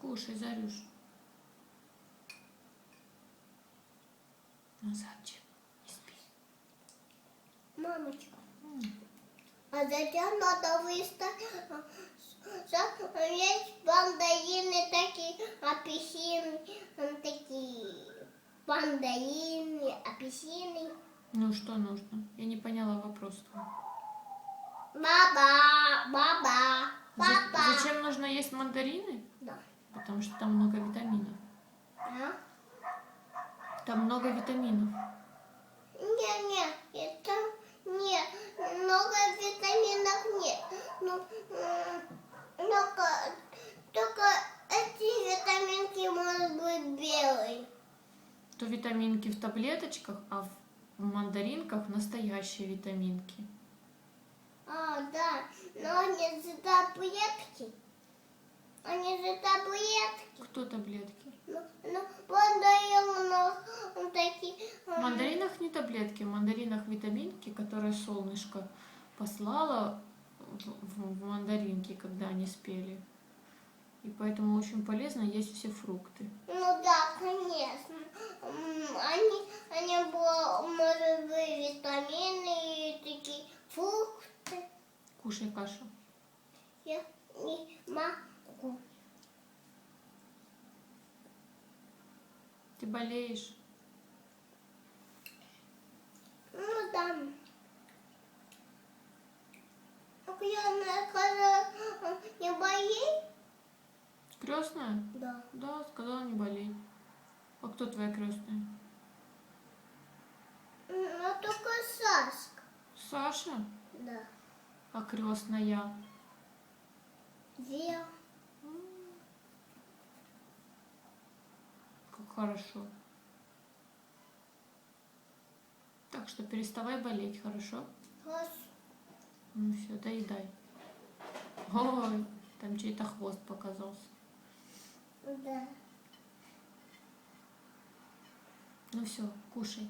Кушай, Зарюш. Ну, зайчик, не спи. Мамочка, М. а зачем надо выставить? Есть мандарины такие, апельсины, такие мандарины, апельсины. Ну, что нужно? Я не поняла вопрос твой. Баба, баба, За- папа. Зачем нужно есть мандарины? Да. Потому что там много витаминов. А? Там много витаминов. Не, не, это нет, много витаминов нет. Ну, только, только эти витаминки могут быть белые. То витаминки в таблеточках, а в мандаринках настоящие витаминки. А, да, но они же таблетки. Они же таблетки. Кто таблетки? Ну, ну мандаринах м, такие. В мандаринах не таблетки, в мандаринах витаминки, которые солнышко послало в, в- мандаринки, когда они спели. И поэтому очень полезно есть все фрукты. Ну да, конечно. Они, они было, может быть, витамины и такие фрукты. Кушай кашу. Я не могу. Ты болеешь? Ну да. Так я сказала, не болей? Крестная? Да. Да, сказала не болей. А кто твоя крестная? Ну только Сашка. Саша? Да. А крестная? Вера. Хорошо. Так что переставай болеть, хорошо? Хорошо. Ну все, доедай. Ой, там чей-то хвост показался. Да. Ну все, кушай.